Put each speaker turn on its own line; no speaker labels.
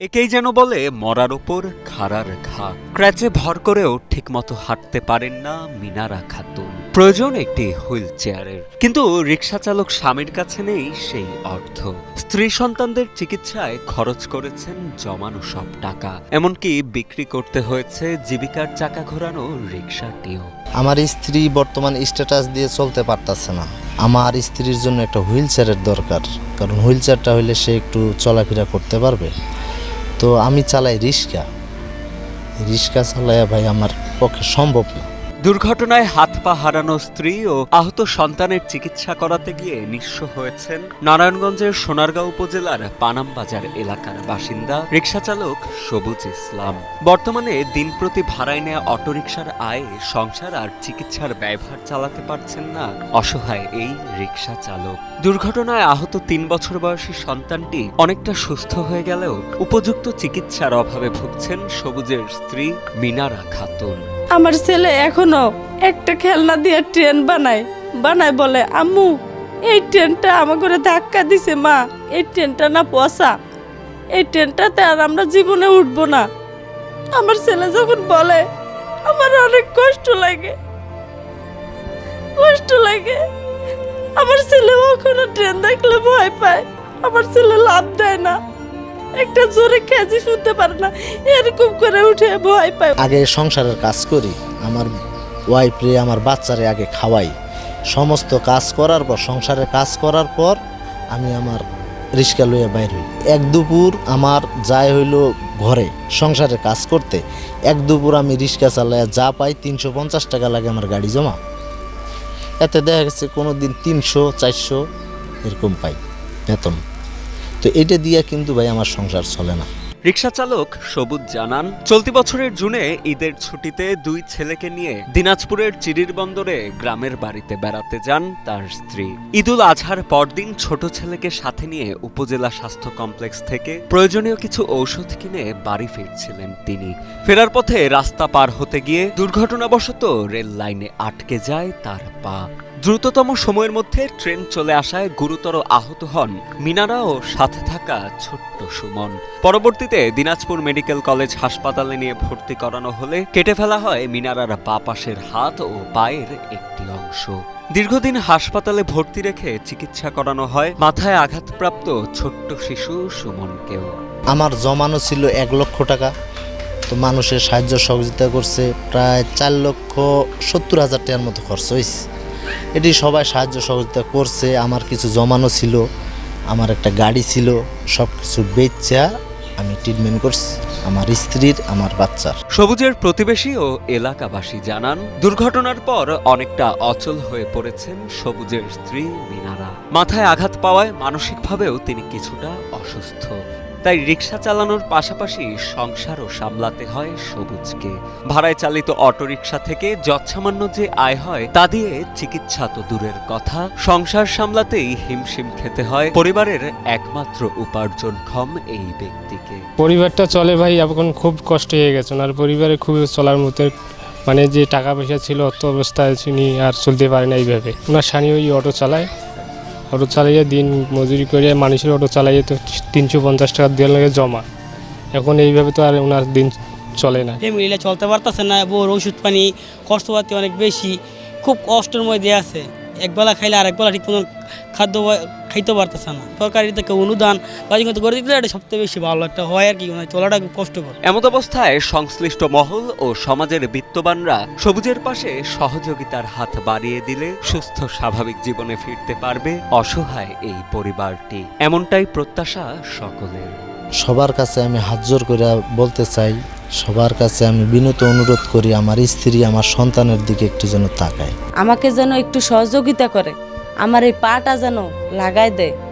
একেই যেন বলে মরার ওপর খাড়ার ঘা ক্র্যাচে ভর করেও ঠিকমতো হাঁটতে পারেন না মিনারা খাতুন। প্রয়োজন একটি হুইল চেয়ারের। কিন্তু রিক্সা চালক স্বামীর কাছে নেই সেই অর্থ। স্ত্রী সন্তানদের চিকিৎসায় খরচ করেছেন জমানো সব টাকা। এমনকি বিক্রি করতে হয়েছে জীবিকার চাকা ঘোরানো রিক্সাটিও।
আমার স্ত্রী বর্তমান স্ট্যাটাস দিয়ে চলতে পারতাছে না। আমার স্ত্রীর জন্য একটা হুইল চেয়ারের দরকার। কারণ হুইল চেয়ারটা হইলে সে একটু চলাফেরা করতে পারবে। তো আমি চালাই রিক্সা রিক্সা চালাইয়া ভাই আমার পক্ষে সম্ভব না।
দুর্ঘটনায় হাত পা হারানো স্ত্রী ও আহত সন্তানের চিকিৎসা করাতে গিয়ে নিঃস্ব হয়েছেন নারায়ণগঞ্জের সোনারগাঁও উপজেলার পানামবাজার এলাকার বাসিন্দা রিক্সা চালক সবুজ ইসলাম। বর্তমানে দিন প্রতি ভাড়ায় নেওয়া অটোরিকশার আয়ে সংসার আর চিকিৎসার ব্যয়ভার চালাতে পারছেন না অসহায় এই রিক্সা চালক দুর্ঘটনায় আহত তিন বছর বয়সী সন্তানটি অনেকটা সুস্থ হয়ে গেলেও উপযুক্ত চিকিৎসার অভাবে ভুগছেন সবুজের স্ত্রী মিনারা খাতুন।
আমার ছেলে এখনও একটা খেলনা দিয়ে ট্রেন বানায়। বানায় বলে, আম্মু, এই ট্রেনটা আমার করে ধাক্কা দিছে, মা। এই ট্রেনটা না পচা। এই ট্রেনটাতে আর আমরা জীবনে উঠবো না। আমার ছেলে যখন বলে, আমার অনেক কষ্ট লাগে। কষ্ট লাগে। আমার ছেলে কখনো ট্রেন দেখলে ভয় পায়। আমার ছেলে লাভ দেয় না। একটা জোরে খেজি শুনতে পারে না। এরকম করে উঠে ভয় পায়।
আগে সংসারের কাজ করি, আমার ওয়াইফ রে, আমার বাচ্চারে আগে খাওয়াই। সমস্ত কাজ করার পর সংসারের কাজ করার পর আমি আমার রিক্সা লইয়া বাইর হই। এক দুপুর আমার যায় হইল ঘরে সংসারে কাজ করতে। এক দুপুর আমি রিক্সা চালাইয়া যা পাই, তিনশো পঞ্চাশ টাকা লাগে আমার গাড়ি জমা। এতে দেখা গেছে কোনো দিন তিনশো, চারশো এরকম পাই, বেতন। তো এটা দিয়া কিন্তু ভাই আমার সংসার চলে না।
রিক্সা চালক সবুজ জানান, চলতি বছরের জুনে ঈদের ছুটিতে দুই ছেলেকে নিয়ে দিনাজপুরের চিরির বন্দরে গ্রামের বাড়িতে বেড়াতে যান তার স্ত্রী। ঈদুল আজহার পরদিন ছোট ছেলেকে সাথে নিয়ে উপজেলা স্বাস্থ্য কমপ্লেক্স থেকে প্রয়োজনীয় কিছু ঔষধ কিনে বাড়ি ফিরছিলেন তিনি। ফেরার পথে রাস্তা পার হতে গিয়ে দুর্ঘটনাবশত রেল লাইনে আটকে যায় তার পা। দ্রুততম সময়ের মধ্যে ট্রেন চলে আসায় গুরুতর আহত হন মিনারা ও সাথে থাকা ছোট্ট সুমন। পরবর্তীতে দিনাজপুর মেডিকেল কলেজ হাসপাতালে নিয়ে ভর্তি করানো হলে কেটে ফেলা হয় মিনারার বা পাশের হাত ও পায়ের একটি অংশ। দীর্ঘদিন হাসপাতালে ভর্তি রেখে চিকিৎসা করানো হয় মাথায় আঘাতপ্রাপ্ত ছোট্ট শিশু সুমনকেও।
আমার জমানো ছিল এক লক্ষ টাকা। তো মানুষের সাহায্য সহযোগিতা করছে প্রায় চার লক্ষ সত্তর হাজার টাকার মতো খরচ হয়েছে এটি সবাই সাহায্য সহযোগিতা করছে, আমার কিছু জমানো ছিল, আমার একটা গাড়ি ছিল সব কিছু বেচা আমি ট্রিটমেন্ট করছি, আমার স্ত্রীর, আমার বাচ্চার।
সবুজের প্রতিবেশী ও এলাকাবাসী জানান, দুর্ঘটনার পর অনেকটা অচল হয়ে পড়েছেন সবুজের স্ত্রী মিনারা। মাথায় আঘাত পাওয়ায় মানসিকভাবেও তিনি কিছুটা অসুস্থ। তাই রিক্সা চালানোর পাশাপাশি সংসারও সামলাতে হয় সবুজকে। ভাড়ায় চালিত অটোরিকশা থেকে যৎসামান্য যে আয় হয়, তা দিয়ে চিকিৎসা তো দূরের কথা। সংসার সামলাতেই হিমশিম খেতে হয়। পরিবারের একমাত্র উপার্জনক্ষম এই ব্যক্তিকে।
পরিবারটা চলে ভাই এখন খুব কষ্ট হয়ে গেছে। আর পরিবারে খুবই চলার মতো মানে যে টাকা পয়সা ছিল অত অবস্থায় তিনি আর চলতে পারে না এইভাবে। ওনার স্বামী ওই অটো চালায়। অটো চালাইয়ে দিন মজুরি করে মানুষের অটো চালাইয়ে তো তিনশো পঞ্চাশ টাকা দেওয়ার লাগে জমা। এখন এইভাবে তো আর ওনার দিন চলে না।
ফ্যামিলিটা চলতে পারতেছে না বউর ওষুধ পানি, খরচপাতি অনেক বেশি, খুব কষ্টের মধ্যে আছে। একবেলা খাইলে আর একবেলা ঠিক খাদ্য খাইতে পারতেছে না। সরকারি থেকে অনুদান বা কিন্তু করে এটা সবথেকে বেশি ভালো। একটা হয় আর কি মানে চলাটা কষ্টকর।
এমত অবস্থায় সংশ্লিষ্ট মহল ও সমাজের বিত্তবানরা সবুজের পাশে সহযোগিতার হাত বাড়িয়ে দিলে সুস্থ স্বাভাবিক জীবনে ফিরতে পারবে অসহায় এই পরিবারটি। এমনটাই প্রত্যাশা সকলের।
সবার কাছে আমি হাত জোর করে বলতে চাই, সবার কাছে আমি বিনত অনুরোধ করি আমার স্ত্রী আমার সন্তানের দিকে একটু যেন তাকায়।
আমাকে যেন একটু সহযোগিতা করে, আমার এই পাটা যেন লাগাই দেয়।